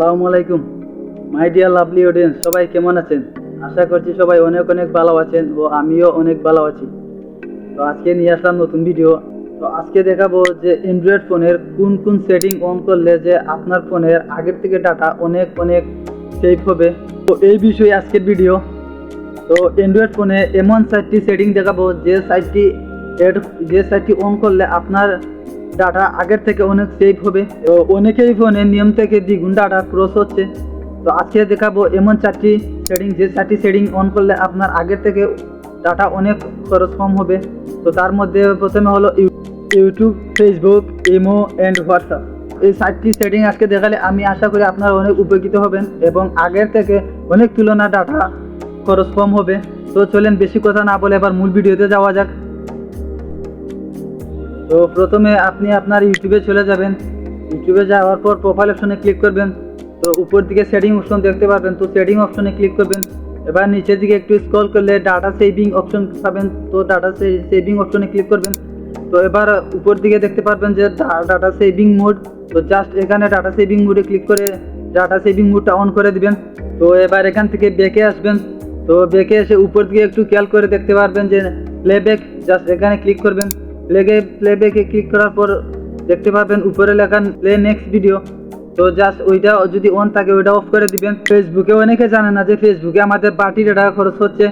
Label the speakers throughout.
Speaker 1: আসসালামু আলাইকুম। My dear lovely audience সবাই কেমন আছেন? আশা করছি সবাই অনেক অনেক ভালো আছেন ও আমিও অনেক ভালো আছি। তো আজকে নিয়ে আসলাম নতুন ভিডিও তো আজকে দেখাবো যে অ্যান্ড্রয়েড ফোনের কোন কোন সেটিং অন করলে যে আপনার ফোনের আগের থেকে ডাটা অনেক অনেক সেভ হবে। তো এই বিষয়ে আজকের ভিডিও তো অ্যান্ড্রয়েড ফোনে এমন সাইটটি সেটিং দেখাবো যে সাইটটি যে সাইটটি অন করলে আপনার ডাটা আগের থেকে অনেক সেভ হবে। তো অনেকেই ফোনে নিয়ম থেকে দ্বিগুণ ডাটা ক্রস হচ্ছে। তো আজকে দেখাবো এমন চারটি সেটিং, যে চারটি সেটিং অন করলে আপনার আগের থেকে ডাটা অনেক খরচ কম হবে। তো তার মধ্যে প্রথমে হলো YouTube Facebook imo and WhatsApp এই সাতটি সেটিং আজকে দেখালে আমি আশা করি আপনারা অনেক উপকৃত হবেন এবং আগের থেকে অনেক তুলনা ডাটা খরচ কম হবে। তো চলেন বেশি কথা না বলে এবার মূল ভিডিওতে যাওয়া যাক। তো প্রথমে আপনি আপনার ইউটিউবে চলে যাবেন। ইউটিউবে যাওয়ার পর প্রোফাইল অপশনে ক্লিক করবেন। তো উপর দিকে সেটিং অপশন দেখতে পাবেন তো সেটিং অপশনে ক্লিক করবেন। এবার নিচের দিকে একটু স্ক্রল করলে ডাটা সেভিং অপশন পাবেন। তো ডাটা সেভিং অপশনে ক্লিক করবেন। তো এবার উপর দিকে দেখতে পারবেন যে ডাটা সেভিং মোড তো জাস্ট এখানে ডাটা সেভিং মোডে ক্লিক করে ডাটা সেভিং মোডটা অন করে দিবেন। তো এবার এখান থেকে বেঁকে আসবেন। তো বেঁকে এসে উপর দিকে একটু খেয়াল করে দেখতে পারবেন যে প্লেব্যাক জাস্ট এখানে ক্লিক করবেন। প্লেগে প্লেব্যাকে ক্লিক করার পর দেখতে পাবেন উপরে লেখা প্লে নেক্সট ভিডিও তো জাস্ট ওইটা যদি অন থাকে, ওইটা অফ করে দিবেন। ফেসবুকে অনেকে জানে না যে ফেসবুকে আমাদের পার্টি টাকা খরচ হচ্ছে।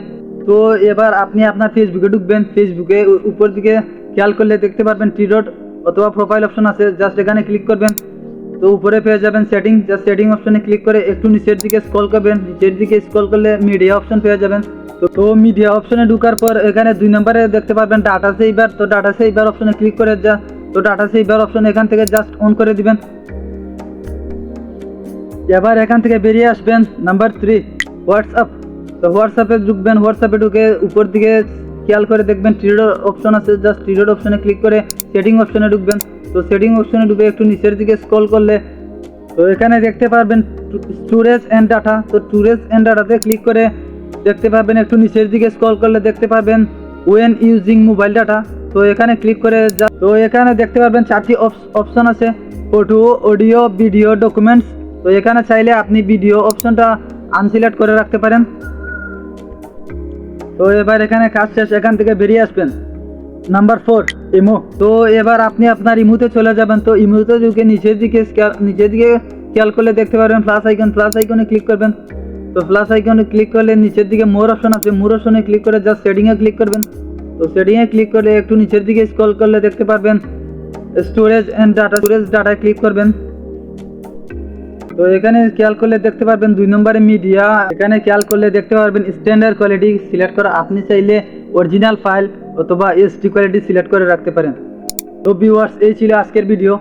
Speaker 1: তো এবার আপনি আপনার ফেসবুকে ঢুকবেন। ফেসবুকে উপর দিকে খেয়াল করলে দেখতে পারবেন টি ডট অথবা প্রোফাইল অপশন আছে। জাস্ট এখানে ক্লিক করবেন। তো উপরে পেয়ে যাবেন সেটিং জাস্ট সেটিং অপশনে ক্লিক করে একটু নিচের দিকে স্ক্রল করবেন। নিচের দিকে স্ক্রল করলে মিডিয়া অপশন পেয়ে যাবেন। তো মিডিয়া অপশনে ঢোকার পর এখানে দুই নম্বরে দেখতে পারবেন ডাটা সেইভার তো ডাটা সেইভার অপশনে ক্লিক করে যা, তো ডাটা সেইভার অপশন এখান থেকে জাস্ট অন করে দিবেন। এবার এখান থেকে বেরিয়ে আসবেন নাম্বার থ্রি হোয়াটসঅ্যাপ তো হোয়াটসঅ্যাপে ঢুকবেন হোয়াটসঅ্যাপে ঢুকে উপর দিকে খেয়াল করে দেখবেন টিডোর অপশন আছে। জাস্ট টিডোর অপশনে ক্লিক করে সেটিং অপশনে ঢুকবেন। তো সেটিং অপশনে ঢুকে একটু নিচের দিকে স্ক্রল করলে, তো এখানে দেখতে পারবেন স্টোরেজ অ্যান্ড ডাটা তো স্টোরেজ অ্যান্ড ডাটাতে ক্লিক করে দেখতে পারবেন, একটু নিচের দিকে স্ক্রল করলে দেখতে পারবেন ওয়েন ইউজিং মোবাইল ডাটা তো এখানে ক্লিক করে যা- তো এখানে দেখতে পারবেন চারটি অপশন আছে ফটো অডিও ভিডিও ডকুমেন্টস তো এখানে চাইলে আপনি ভিডিও অপশনটা আনসিলেক্ট করে রাখতে পারেন। তো এবার এখানে কাজ শেষ, এখান থেকে বেরিয়ে আসবেন। নাম্বার ফোর ইমো, তো এবার আপনি আপনার ইমুতে চলে যাবেন। তো ইমুতে ঢুকে নিচের দিকে নিচের দিকে খেয়াল করলে দেখতে পারবেন প্লাস আইকন প্লাস আইকনে ক্লিক করবেন। তো প্লাস আইকনে ক্লিক করলে নিচের দিকে মোর অপশন আছে। মোর অপশনে ক্লিক করে জাস্ট সেটিংয়ে ক্লিক করবেন। তো সেটিংয়ে ক্লিক করলে একটু নিচের দিকে স্ক্রল করলে দেখতে পারবেন। Storage and data storage data click করবেন। তো এখানে খেয়াল করলে দেখতে পারবেন দুই নম্বরে মিডিয়া এখানে খেয়াল করলে দেখতে পারবেন স্ট্যান্ডার্ড কোয়ালিটি সিলেক্ট করা। আপনি চাইলে অরিজিনাল ফাইল অথবা এসডি কোয়ালিটি সিলেক্ট করে রাখতে পারেন। তো ভিউয়ার্স এই ছিল আজকের ভিডিও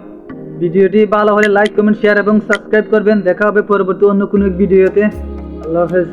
Speaker 1: ভিডিওটি ভালো হলে লাইক কমেন্ট শেয়ার এবং সাবস্ক্রাইব করবেন। দেখা হবে পরবর্তী অন্য কোনো ভিডিওতে আল্লাহ হাফেজ।